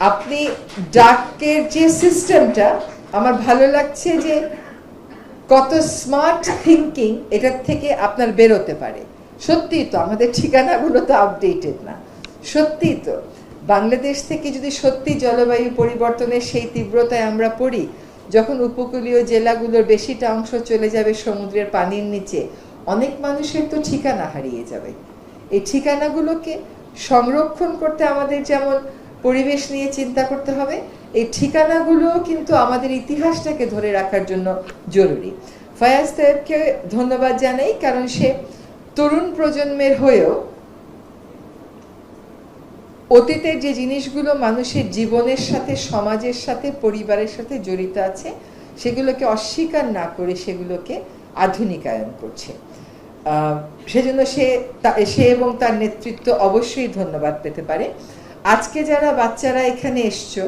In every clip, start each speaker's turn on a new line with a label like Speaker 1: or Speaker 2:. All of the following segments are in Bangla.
Speaker 1: আপনি ডাকের যে সিস্টেমটা আমার ভালো লাগছে যে কত স্মার্ট থিঙ্কিং এটার থেকে আপনার বেরোতে পারে। সত্যি তো, আমাদের ঠিকানাগুলো তো আপডেটেড না। সত্যি তো, বাংলাদেশ থেকে যদি সত্যি জলবায়ু পরিবর্তনের সেই তীব্রতায় আমরা পড়ি, যখন উপকূলীয় জেলাগুলোর বেশিটা অংশ চলে যাবে সমুদ্রের পানির নিচে, অনেক মানুষের তো ঠিকানা হারিয়ে যাবে। এই ঠিকানাগুলোকে সংরক্ষণ করতে আমাদের যেমন পরিবেশ নিয়ে চিন্তা করতে হবে। এই ঠিকানাগুলো কিন্তু আমাদের ইতিহাসটাকে ধরে রাখার জন্য জরুরি। ফয়াজ সাহেবকে ধন্যবাদ জানাই, কারণ সে তরুণ প্রজন্মের হয়েও অতীতের যে জিনিসগুলো মানুষের জীবনের সাথে, সমাজের সাথে, পরিবারের সাথে জড়িত আছে, সেগুলোকে অস্বীকার না করে সেগুলোকে আধুনিকায়ন করছে। সেজন্য সে সে এবং তার নেতৃত্ব অবশ্যই ধন্যবাদ পেতে পারে। আজকে যারা বাচ্চারা এখানে এসছো,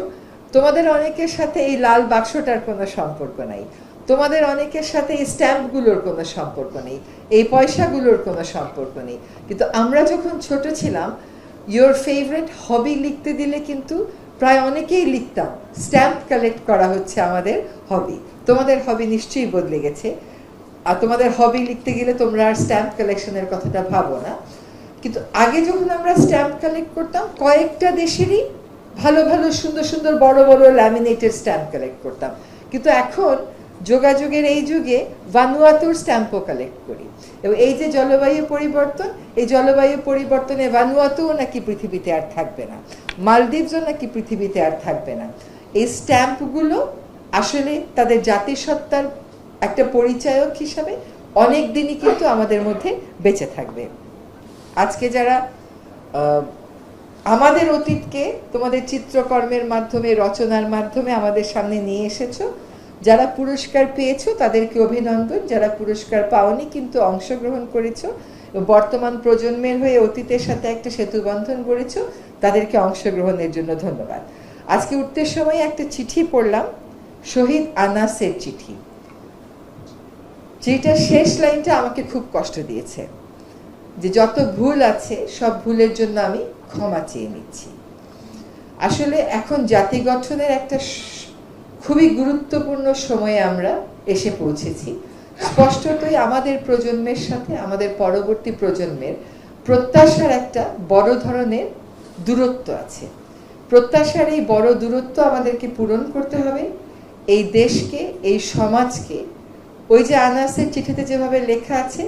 Speaker 1: তোমাদের অনেকের সাথে এই লাল বাক্সটার কোনো সম্পর্ক নাই। তোমাদের অনেকের সাথে এই স্ট্যাম্পগুলোর কোনো সম্পর্ক নেই। এই পয়সাগুলোর কোনো সম্পর্ক নেই। কিন্তু আমরা যখন ছোট ছিলাম ইয়োর ফেভারিট হবি লিখতে দিলে কিন্তু প্রায় অনেকেই লিখতাম স্ট্যাম্প কালেক্ট করা হচ্ছে আমাদের হবি তোমাদের হবি নিশ্চয়ই বদলে গেছে। আর তোমাদের হবি লিখতে গেলে তোমরা আর স্ট্যাম্প কালেকশনের কথাটা ভাবো না। কিন্তু আগে যখন আমরা স্ট্যাম্প কালেক্ট করতাম, কয়েকটা দেশেরই ভালো ভালো, সুন্দর সুন্দর, বড় বড় ল্যামিনেটেড স্ট্যাম্প কালেক্ট করতাম। কিন্তু এখন যোগাযোগের এই যুগে ভানুয়াতুর স্ট্যাম্পও কালেক্ট করি। এবং এই যে জলবায়ু পরিবর্তন, এই জলবায়ু পরিবর্তনে ভানুয়াতুও নাকি পৃথিবীতে আর থাকবে না। মালদ্বীপসও নাকি পৃথিবীতে আর থাকবে না। এই স্ট্যাম্পগুলো আসলে তাদের জাতিসত্তার একটা পরিচায়ক হিসাবে অনেক দিনই কিন্তু আমাদের মধ্যে বেঁচে থাকবে। আজকে যারা আমাদের অতীতকে তোমাদের চিত্রকর্মের মাধ্যমে, রচনার মাধ্যমে আমাদের সামনে নিয়ে এসেছ, যারা পুরস্কার পেয়েছ তাদেরকে অভিনন্দন, যারা পুরস্কার পাওনি কিন্তু অংশগ্রহণ করেছ, বর্তমান প্রজন্মের হয়ে অতীতের সাথে একটা সেতু বন্ধন গড়েছো, তাদেরকে অংশগ্রহণের জন্য ধন্যবাদ। আজকে উঠতে সময় একটা চিঠি পড়লাম, শহীদ আনাসের চিঠি। যেটা শেষ লাইনটা আমাকে খুব কষ্ট দিয়েছে। যে যত ভুল আছে, সব ভুলের জন্য আমি ক্ষমা চেয়ে নিচ্ছি। আসলে এখন জাতি গঠনের একটা খুবই গুরুত্বপূর্ণ সময়ে আমরা এসে পৌঁছেছি। স্পষ্টতই আমাদের প্রজন্মের সাথে, আমাদের পরবর্তী প্রজন্মের প্রত্যাশার একটা বড় ধরনের দূরত্ব আছে। প্রত্যাশার এই বড় দূরত্ব আমাদেরকে পূরণ করতে হবে। এই দেশকে, এই সমাজকে, ওই যে আনাসের চিঠিতে যেভাবে লেখা আছে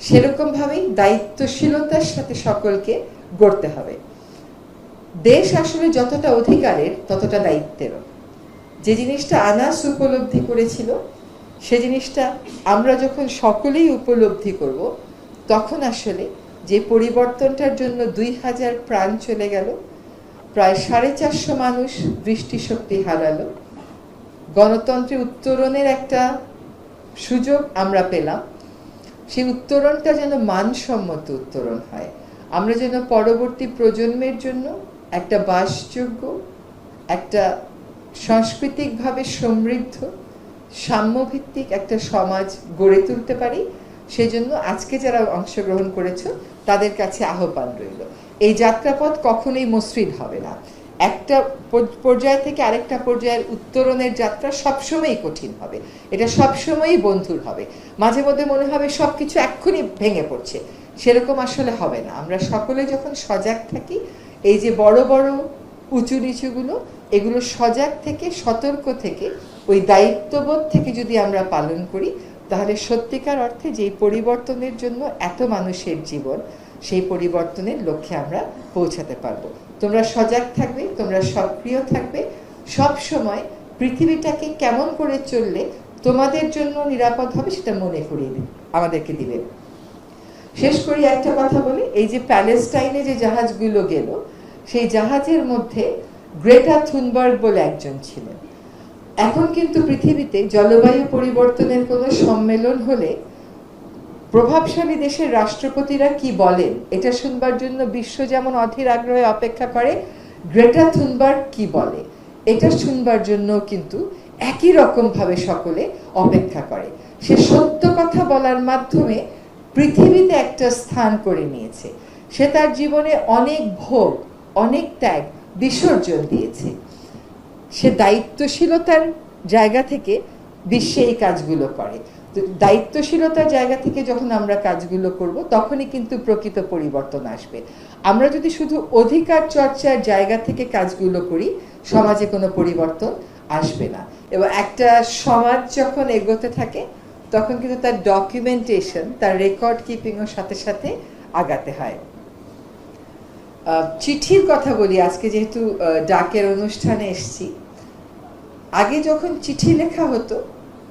Speaker 1: সেরকম ভাবেই দায়িত্বশীলতার সাথে সকলকে গড়তে হবে। দেশ আসলে যতটা অধিকারের, ততটা দায়িত্বেরও। যে জিনিসটা আনাস উপলব্ধি করেছিল, সে জিনিসটা আমরা যখন সকলেই উপলব্ধি করব, তখন আসলে যে পরিবর্তনটার জন্য দুই হাজার প্রাণ চলে গেল, প্রায় সাড়ে চারশো মানুষ দৃষ্টিশক্তি হারালো। গণতন্ত্রে উত্তরণের একটা সুযোগ আমরা পেলাম। সেই উত্তরণটা যেন মানসম্মত উত্তরণ হয়। আমরা যেন পরবর্তী প্রজন্মের জন্য একটা বাসযোগ্য, একটা সাংস্কৃতিকভাবে সমৃদ্ধ, সাম্যভিত্তিক একটা সমাজ গড়ে তুলতে পারি। সেজন্য আজকে যারা অংশগ্রহণ করেছ, তাদের কাছে আহ্বান রইল। এই যাত্রাপথ কখনোই মসৃণ হবে না। একটা পর্যায় থেকে আরেকটা পর্যায়ের উত্তরণের যাত্রা সবসময়ই কঠিন হবে। এটা সবসময়ই বন্ধুর হবে। মাঝে মধ্যে মনে হবে সব কিছু এক্ষুনি ভেঙে পড়ছে। সেরকম আসলে হবে না। আমরা সকলে যখন সজাগ থাকি, এই যে বড় বড় উঁচু, নিচুগুলো, এগুলো সজাগ থেকে, সতর্ক থেকে, ওই দায়িত্ববোধ থেকে যদি আমরা পালন করি, তাহলে সত্যিকার অর্থে যেই পরিবর্তনের জন্য এত মানুষের জীবন সেই পরিবর্তনের লক্ষ্যে আমরা পৌঁছাতে পারব। তোমরা সজাগ থাকবে, তোমরা সক্রিয় থাকবে। সব সময় পৃথিবীটাকে কেমন করে চললে তোমাদের জন্য নিরাপদ হবে সেটা মনে করিয়ে দিন, আমাদেরকে দিবে। শেষ করি একটা কথা বলি, এই যে প্যালেস্টাইনে যে জাহাজগুলো গেল, সেই জাহাজের মধ্যে গ্রেটা থুনবার্গ বলে একজন ছিলেন। এখন কিন্তু পৃথিবীতে জলবায়ু পরিবর্তনের কোনো সম্মেলন হলে প্রভাবশালী দেশের রাষ্ট্রপতিরা কি বলেন? এটা শুনবার জন্য বিশ্ব যেমন অধীর আগ্রহে অপেক্ষা করে, গ্রেটা থুনবার্গ কি বলে? এটা শুনবার জন্য কিন্তু একই রকম ভাবে সকলে অপেক্ষা করে। সে সত্য কথা বলার মাধ্যমে পৃথিবীতে একটা স্থান করে নিয়েছে। সে তার জীবনে অনেক ভোগ, অনেক ত্যাগ, বিসর্জন দিয়েছে। সে দায়িত্বশীলতার জায়গা থেকে বিশ্বে এই কাজগুলো করে। দায়িত্বশীলতার জায়গা থেকে যখন আমরা কাজগুলো করব, তখনই কিন্তু প্রকৃত পরিবর্তন আসবে। আমরা যদি শুধু অধিকার চর্চার জায়গা থেকে কাজগুলো করি, সমাজে কোনো পরিবর্তন আসবে না। এবং একটা সমাজ যখন এগোতে থাকে, তখন কিন্তু তার ডকুমেন্টেশন তার রেকর্ড কিপিংয়ের সাথে সাথে আগাতে হয়। চিঠির কথা বলি, আজকে যেহেতু ডাকের অনুষ্ঠানে এসছি। আগে যখন চিঠি লেখা হতো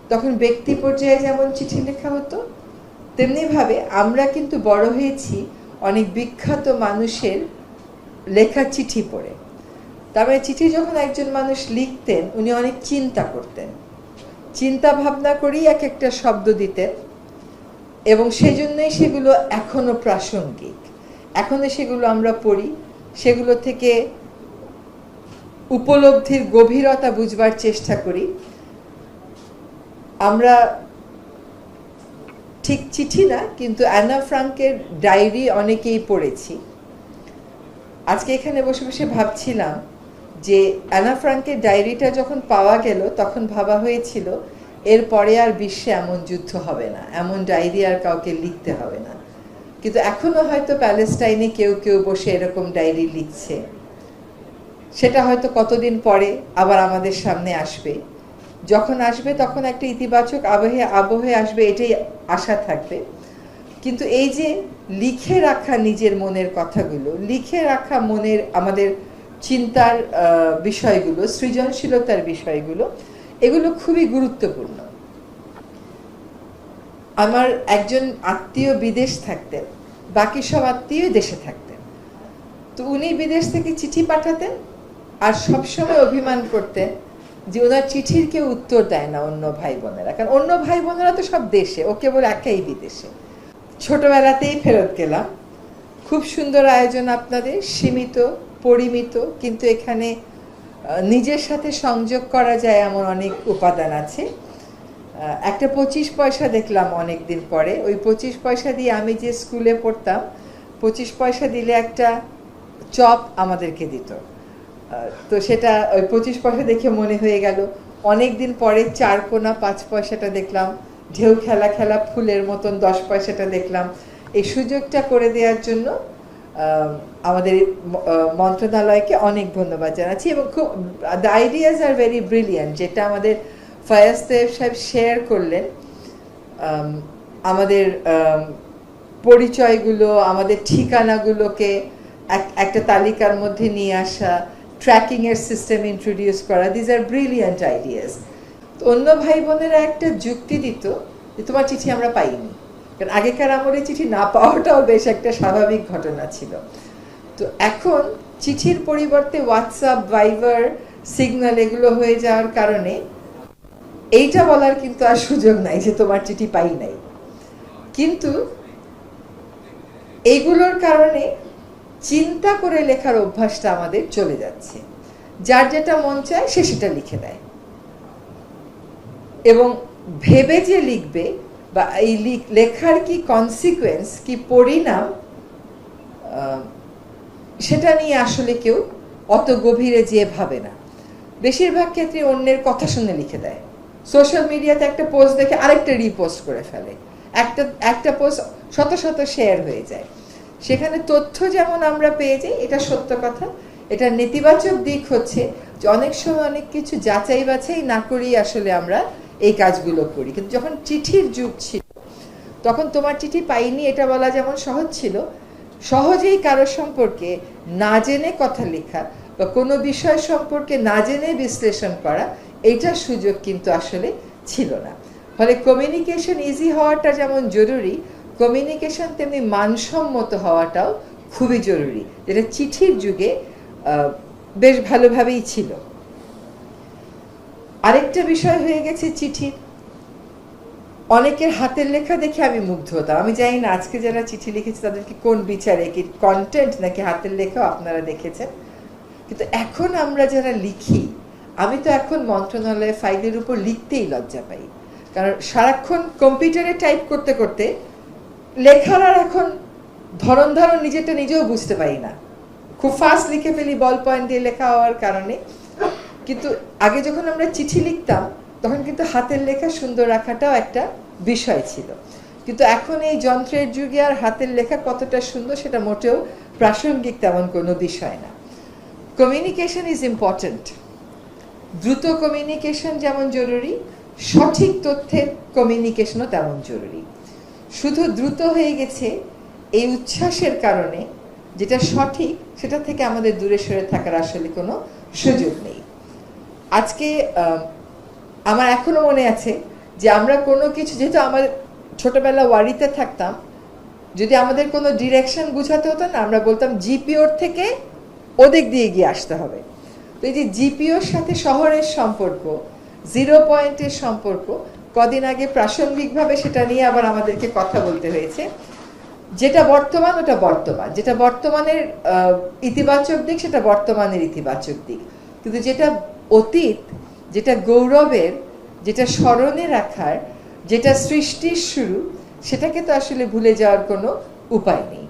Speaker 1: তখন ব্যক্তি পর্যায়ে যেমন চিঠি লেখা হতো তেমনিভাবে আমরা কিন্তু বড় হয়েছি অনেক বিখ্যাত মানুষের লেখা চিঠি পড়ে। তারপরে চিঠি যখন একজন মানুষ লিখতেন, উনি অনেক চিন্তা করতেন। চিন্তা ভাবনা করেই এক একটা শব্দ দিতেন এবং সেজন্যই সেগুলো এখনও প্রাসঙ্গিক। এখনও সেগুলো আমরা পড়ি, সেগুলো থেকে উপলব্ধির গভীরতা বুঝবার চেষ্টা করি। আমরা ঠিক চিঠি না, কিন্তু অ্যানা ফ্রাঙ্কের ডায়েরি অনেকেই পড়েছি। আজকে এখানে বসে বসে ভাবছিলাম যে অ্যানা ফ্রাঙ্কের ডায়েরিটা যখন পাওয়া গেল, তখন ভাবা হয়েছিল, এরপরে আর বিশ্বে এমন যুদ্ধ হবে না, এমন ডায়েরি আর কাউকে লিখতে হবে না। কিন্তু এখনও হয়তো প্যালেস্টাইনে কেউ কেউ বসে এরকম ডায়েরি লিখছে। সেটা হয়তো কতদিন পরে আবার আমাদের সামনে আসবে। যখন আসবে তখন একটা ইতিবাচক আবহে আবহে আসবে, এটাই আশা থাকবে। কিন্তু এই যে লিখে রাখা নিজের মনের কথাগুলো, লিখে রাখা মনের আমাদের চিন্তার বিষয়গুলো, সৃজনশীলতার বিষয়গুলো, এগুলো খুবই গুরুত্বপূর্ণ। আমার একজন আত্মীয় বিদেশ থাকতেন, বাকি সব আত্মীয় দেশে থাকতেন। তো উনি বিদেশ থেকে চিঠি পাঠাতেন আর সবসময় অভিমান করতেন যে ওনার চিঠির কেউ উত্তর দেয় না অন্য ভাই বোনেরা। কারণ অন্য ভাই বোনেরা তো সব দেশে, ও কেবল একাই বিদেশে। ছোটবেলাতেই ফেরত গেলাম। খুব সুন্দর আয়োজন আপনাদের, সীমিত, পরিমিত, কিন্তু এখানে নিজের সাথে সংযোগ করা যায় এমন অনেক উপাদান আছে। একটা পঁচিশ পয়সা দেখলাম অনেক দিন পরে। ওই পঁচিশ পয়সা দিয়ে আমি যে স্কুলে পড়তাম, পঁচিশ পয়সা দিলে একটা চপ আমাদেরকে দিত। তো সেটা ওই পঁচিশ পয়সা দেখে মনে হয়ে গেল। অনেক দিন পরে চার কোনা পাঁচ পয়সাটা দেখলাম। ঢেউ খেলা খেলা ফুলের মতন দশ পয়সাটা দেখলাম। এই সুযোগটা করে দেওয়ার জন্য আমাদের মন্ত্রণালয়কে অনেক ধন্যবাদ জানাচ্ছি এবং খুব the ideas are very brilliant যেটা আমাদের ফয়াজ তেব সাহেব শেয়ার করলেন। আমাদের পরিচয়গুলো, আমাদের ঠিকানাগুলোকে এক, একটা তালিকার মধ্যে নিয়ে আসা ট্র্যাকিংয়ের সিস্টেম ইন্ট্রোডিউস করা দিজ আর ব্রিলিয়ান্ট আইডিয়াস অন্য ভাই বোনেরা একটা যুক্তি দিত যে তোমার চিঠি আমরা পাইনি। কারণ আগেকার আমলে চিঠি না পাওয়াটাও বেশ একটা স্বাভাবিক ঘটনা ছিল। তো এখন চিঠির পরিবর্তে হোয়াটসঅ্যাপ ভাইবার সিগন্যাল এগুলো হয়ে যাওয়ার কারণে এইটা বলার কিন্তু আর সুযোগ নাই যে তোমার চিঠি পাই নাই। কিন্তু এইগুলোর কারণে চিন্তা করে লেখার অভ্যাসটা আমাদের চলে যাচ্ছে। যার যেটা মন চায় সে সেটা লিখে দেয়। এবং ভেবে যে লিখবে বা এই লেখার কি কনসিকুয়েন্স কি পরিণাম সেটা নিয়ে আসলে কেউ অত গভীরে যেয়ে ভাবে না। বেশিরভাগ ক্ষেত্রে অন্যের কথা শুনে লিখে দেয়। সোশ্যাল মিডিয়াতে একটা পোস্ট দেখে আরেকটা রিপোস্ট করে ফেলে। একটা একটা পোস্ট শত শত শেয়ার হয়ে যায়। সেখানে তথ্য যেমন আমরা পেয়ে যাই, এটা সত্য কথা। এটা নেতিবাচক দিক হচ্ছে যে অনেক সময় অনেক কিছু যাচাই বাছাই না করেই আসলে আমরা এই কাজগুলো করি। কিন্তু যখন চিঠির যুগ ছিল, তখন তোমার চিঠি পাইনি, এটা বলা যেমন সহজ ছিল। সহজেই কারোর সম্পর্কে না জেনে কথা লেখা বা কোনো বিষয় সম্পর্কে না জেনে বিশ্লেষণ করা এইটার সুযোগ কিন্তু আসলে ছিল না। ফলে কমিউনিকেশন ইজি হওয়াটা যেমন জরুরি কমিউনিকেশন তেমনি মানসম্মত হওয়াটাও খুবই জরুরি। যেটা চিঠির যুগে বেশ ভালোভাবেই ছিল। আরেকটা বিষয় হয়ে গেছে চিঠির অনেকের হাতের লেখা দেখে আমি মুগ্ধ হতাম। আমি জানি না, আজকে যারা চিঠি লিখেছে তাদেরকে কোন বিচারে, কি কন্টেন্ট নাকি হাতের লেখাও আপনারা দেখেছেন? কিন্তু এখন আমরা যারা লিখি, আমি তো এখন মন্ত্রণালয়ে ফাইলের উপর লিখতেই লজ্জা পাই। কারণ সারাক্ষণ কম্পিউটারে টাইপ করতে করতে লেখার এখন ধরন ধারণ নিজেরটা নিজেও বুঝতে পারি না। খুব ফাস্ট লিখে ফেলি বল পয়েন্ট দিয়ে লেখা হওয়ার কারণে। কিন্তু আগে যখন আমরা চিঠি লিখতাম, তখন কিন্তু হাতের লেখা সুন্দর রাখাটাও একটা বিষয় ছিল। কিন্তু এখন এই যন্ত্রের যুগে আর হাতের লেখা কতটা সুন্দর সেটা মোটেও প্রাসঙ্গিক তেমন কোনো বিষয় না। কমিউনিকেশন ইজ ইম্পর্ট্যান্ট দ্রুত কমিউনিকেশন যেমন জরুরি, সঠিক তথ্যের কমিউনিকেশনও তেমন জরুরি। শুধু দ্রুত হয়ে গেছে এই উচ্ছ্বাসের কারণে, যেটা সঠিক, সেটা থেকে আমাদের দূরে সরে থাকার আসলে কোনো সুযোগ নেই। আজকে আমার এখনও মনে আছে যে আমরা কোনো কিছু, যেহেতু আমার ছোটবেলা ওয়ারিতে থাকতাম, যদি আমাদের কোনো ডিরেকশন বুঝাতে হতো না, আমরা বলতাম জিপিওর থেকে ওদিক দিয়ে গিয়ে আসতে হবে। তো এই যে জিপিওর সাথে শহরের সম্পর্ক, জিরো পয়েন্টের সম্পর্ক কদিন আগে প্রাসঙ্গিকভাবে সেটা নিয়ে আবার আমাদেরকে কথা বলতে হয়েছে। যেটা বর্তমান, ওটা বর্তমান। যেটা বর্তমানের ইতিবাচক দিক, সেটা বর্তমানের ইতিবাচক দিক। কিন্তু যেটা অতীত, যেটা গৌরবের, যেটা স্মরণে রাখার, যেটা সৃষ্টির শুরু, সেটাকে তো আসলে ভুলে যাওয়ার কোনো উপায় নেই।